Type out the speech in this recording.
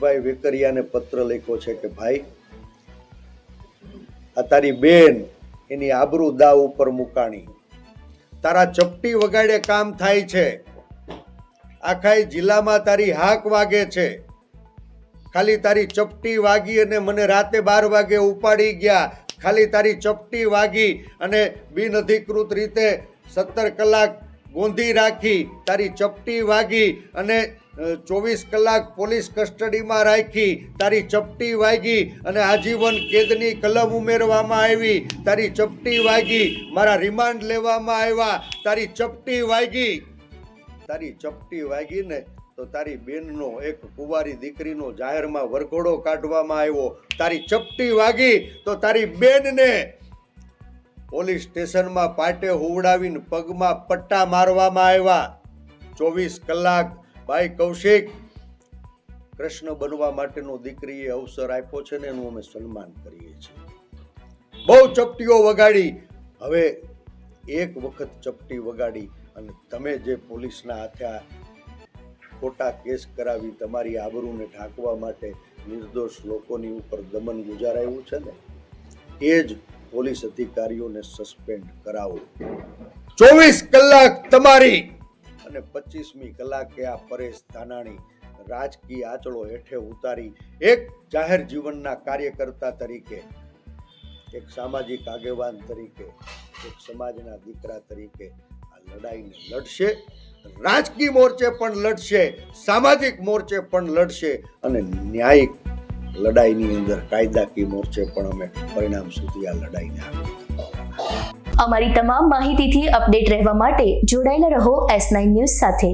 ભાઈ વેકરિયાને પત્ર લખ્યો છે કે, ભાઈ, આ તારી બેન એની આબરૂ દાવ ઉપર મુકાણી. તારા ચપટી વગાડે કામ થાય છે. આખા જિલ્લામાં તારી હાક વાગે છે. ખાલી તારી ચપટી વાગી અને મને રાતે બાર વાગે ઉપાડી ગયા. ખાલી તારી ચપટી વાગી અને બિનઅધિકૃત રીતે સત્તર કલાક ગોંધી રાખી, તારી ચપટી વાગી અને ચોવીસ કલાક પોલીસ કસ્ટડીમાં રાખી, તારી ચપટી વાગી અને આજીવન કેદની કલમ ઉમેરવામાં આવી, તારી ચપટી વાગી, મારા રિમાન્ડ લેવામાં આવ્યા, તારી ચપટી વાગી. તારી ચપટી વાગી ને તો તારી બેનનો એક કુંવારી દીકરીનો જાહેરમાં વરઘોડો કાઢવામાં આવ્યો. તારી ચપટી વાગી તો તારી બેનને પોલીસ સ્ટેશનમાં પાટે હોવડાવીને પગમાં પટ્ટા મારવામાં આવ્યા. ચોવીસ કલાક. ભાઈ કૌશિક, કૃષ્ણ બનવા માટેનો દીકરીએ અવસર આપ્યો છે ને એનું અમે સન્માન કરીએ છીએ. બહુ ચપટીઓ વગાડી. હવે એક વખત ચપટી વગાડી અને તમે જે પોલીસના હાથે આ ખોટા કેસ કરાવી તમારી આબરૂને ઢાંકવા માટે નિર્દોષ લોકોની ઉપર દમન ગુજારાયું છે ને? એ જ પોલીસ અધિકારીઓને સસ્પેન્ડ કરાવો. ચોવીસ કલાક તમારી અને પચીસમી કલાકે આ પરેશ ધાનાણી રાજકીય આંચળો હેઠે ઉતારી એક જાહેર જીવનના કાર્યકર્તા તરીકે, એક સામાજિક આગેવાન તરીકે, એક સમાજના દીકરા તરીકે આ લડાઈને લડશે. રાજકીય મોરચે પણ લડશે, સામાજિક મોરચે પણ લડશે અને ન્યાયિક લડાઈની અંદર કાયદાકીય મોરચે પણ અમે પરિણામ સુધી આ લડાઈને આગળ અમારી તમામ માહિતીથી અપડેટ રહેવા માટે જોડાયેલા રહો એસ નાઇન ન્યૂઝ સાથે.